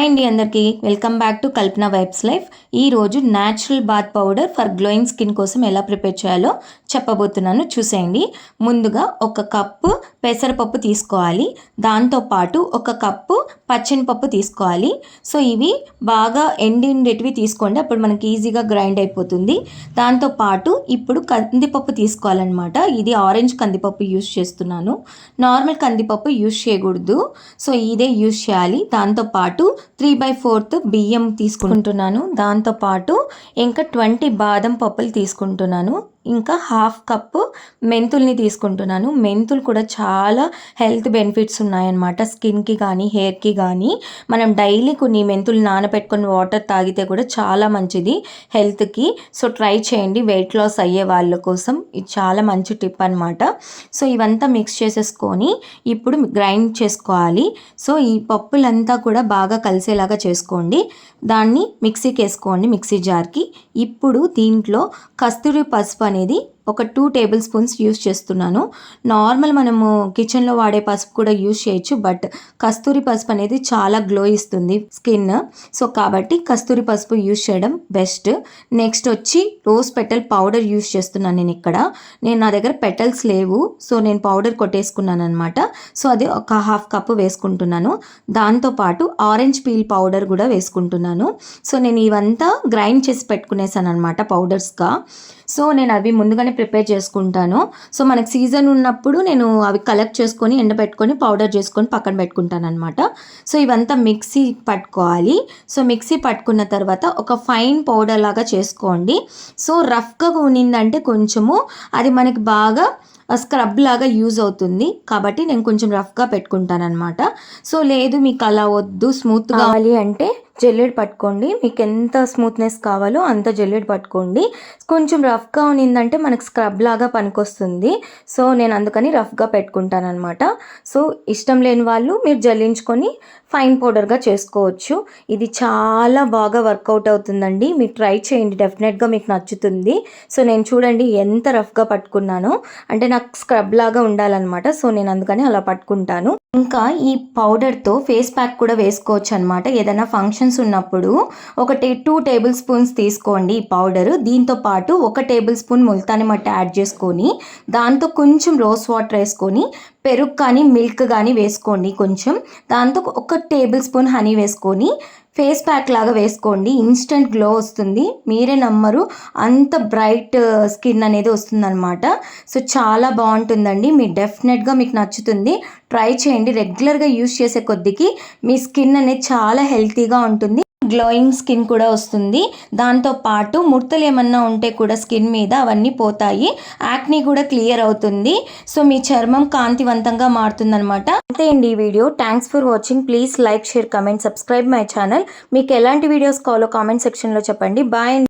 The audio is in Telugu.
హాయ్ అండి అందరికీ. Welcome back to Kalpana vibes life. ఈరోజు natural bath powder for glowing skin కోసం ఎలా ప్రిపేర్ చేయాలో చెప్పబోతున్నాను. చూసేయండి. ముందుగా ఒక కప్పు పెసరపప్పు తీసుకోవాలి. దాంతోపాటు ఒక కప్పు పచ్చని పప్పు తీసుకోవాలి. సో ఇవి బాగా ఎండిండేటివి తీసుకోండి. అప్పుడు మనకి ఈజీగా గ్రైండ్ అయిపోతుంది. దాంతోపాటు ఇప్పుడు కందిపప్పు తీసుకోవాలన్నమాట. ఇది ఆరెంజ్ కందిపప్పు యూస్ చేస్తున్నాను. నార్మల్ కందిపప్పు యూస్ చేయకూడదు. సో ఇదే యూస్ చేయాలి. దాంతోపాటు త్రీ బై ఫోర్త్ బియ్యం తీసుకుంటున్నాను. దాంతోపాటు ఇంకా ట్వంటీ బాదం పప్పులు తీసుకుంటున్నాను. ఇంకా హాఫ్ కప్పు మెంతుల్ని తీసుకుంటున్నాను. మెంతులు కూడా చాలా హెల్త్ బెనిఫిట్స్ ఉన్నాయన్నమాట. స్కిన్కి కానీ హెయిర్కి కానీ మనం డైలీ కొన్ని మెంతులు నానబెట్టుకొని వాటర్ తాగితే కూడా చాలా మంచిది హెల్త్కి. సో ట్రై చేయండి వెయిట్ లాస్ అయ్యే వాళ్ళ కోసం. ఇది చాలా మంచి టిప్ అనమాట సో ఇవంతా మిక్స్ చేసేసుకొని ఇప్పుడు గ్రైండ్ చేసుకోవాలి. సో ఈ పప్పులంతా కూడా బాగా కలిసేలాగా చేసుకోండి. దాన్ని మిక్సీకి వేసుకోండి మిక్సీ జార్కి. ఇప్పుడు దీంట్లో కస్తూరి పసుపు అనేది అనేది ఒక టూ టేబుల్ స్పూన్స్ యూస్ చేస్తున్నాను. నార్మల్ మనము కిచెన్లో వాడే పసుపు కూడా యూస్ చేయొచ్చు బట్ కస్తూరి పసుపు అనేది చాలా గ్లో ఇస్తుంది స్కిన్ సో కాబట్టి కస్తూరి పసుపు యూస్ చేయడం బెస్ట్ నెక్స్ట్ వచ్చి రోజ్ పెటల్ పౌడర్ యూస్ చేస్తున్నాను నేను ఇక్కడ. నేను నా దగ్గర పెటల్స్ లేవు సో నేను పౌడర్ కొట్టేసుకున్నాను అనమాట సో అది ఒక హాఫ్ కప్ వేసుకుంటున్నాను. దాంతోపాటు ఆరెంజ్ పీల్ పౌడర్ కూడా వేసుకుంటున్నాను. సో నేను ఇవంతా గ్రైండ్ చేసి పెట్టుకునేసాను అనమాట పౌడర్స్గా సో నేను అవి ముందుగానే ప్రిపేర్ చేసుకుంటాను. సో మనకి సీజన్ ఉన్నప్పుడు నేను అవి కలెక్ట్ చేసుకొని ఎండబెట్టుకొని పౌడర్ చేసుకొని పక్కన పెట్టుకుంటాను అనమాట సో ఇవంతా మిక్సీ పట్టుకోవాలి. సో మిక్సీ పట్టుకున్న తర్వాత ఒక ఫైన్ పౌడర్ లాగా చేసుకోండి. సో రఫ్గా ఉనిందంటే కొంచెము అది మనకి బాగా స్క్రబ్ లాగా యూజ్ అవుతుంది. కాబట్టి నేను కొంచెం రఫ్గా పెట్టుకుంటాను అనమాట సో లేదు మీకు అలా వద్దు స్మూత్ కావాలి అంటే జెల్లెడ్ పట్టుకోండి. మీకు ఎంత స్మూత్నెస్ కావాలో అంత జెల్లెడ్ పట్టుకోండి. కొంచెం రఫ్గా ఉన్నిందంటే మనకు స్క్రబ్ లాగా పనికొస్తుంది. సో నేను అందుకని రఫ్గా పెట్టుకుంటాను అనమాట సో ఇష్టం లేని వాళ్ళు మీరు జల్లించుకొని ఫైన్ పౌడర్గా చేసుకోవచ్చు. ఇది చాలా బాగా వర్కౌట్ అవుతుందండి. మీరు ట్రై చేయండి. డెఫినెట్గా మీకు నచ్చుతుంది. సో నేను చూడండి ఎంత రఫ్గా పట్టుకున్నానో. అంటే నాకు స్క్రబ్ లాగా ఉండాలన్నమాట. సో నేను అందుకని అలా పట్టుకుంటాను. ఇంకా ఈ పౌడర్తో ఫేస్ ప్యాక్ కూడా వేసుకోవచ్చు అనమాట ఏదైనా ఫంక్షన్స్ ఉన్నప్పుడు ఒకటి టూ టేబుల్ స్పూన్స్ తీసుకోండి ఈ పౌడర్. దీంతో పాటు ఒక టేబుల్ స్పూన్ ముల్తాని మట్టి యాడ్ చేసుకొని దాంతో కొంచెం రోస్ వాటర్ వేసుకొని పెరుగు కానీ మిల్క్ కానీ వేసుకోండి కొంచెం. దాంతో ఒక టేబుల్ స్పూన్ హనీ వేసుకొని ఫేస్ ప్యాక్ లాగా వేసుకోండి. ఇన్స్టెంట్ గ్లో వస్తుంది. మీరే నమ్మరు. అంత బ్రైట్ స్కిన్ అనేది వస్తుందన్నమాట. సో చాలా బాగుంటుందండి. మీ డెఫినెట్గా మీకు నచ్చుతుంది. ట్రై చేయండి. రెగ్యులర్గా యూస్ చేసే కొద్దికి మీ స్కిన్ అనేది చాలా హెల్తీగా ఉంటుంది. గ్లోయింగ్ స్కిన్ కూడా వస్తుంది. దాంతో పాటు ముడతలు ఏమన్నా ఉంటే కూడా స్కిన్ మీద అవన్నీ పోతాయి. యాక్నీ కూడా క్లియర్ అవుతుంది. సో మీ చర్మం కాంతివంతంగా మారుతుందనమాట అంతే అండి ఈ video. Thanks for watching please like share comment subscribe my channel మీకు ఎలాంటి వీడియోస్ కావాలో కామెంట్ సెక్షన్లో చెప్పండి. బాయ్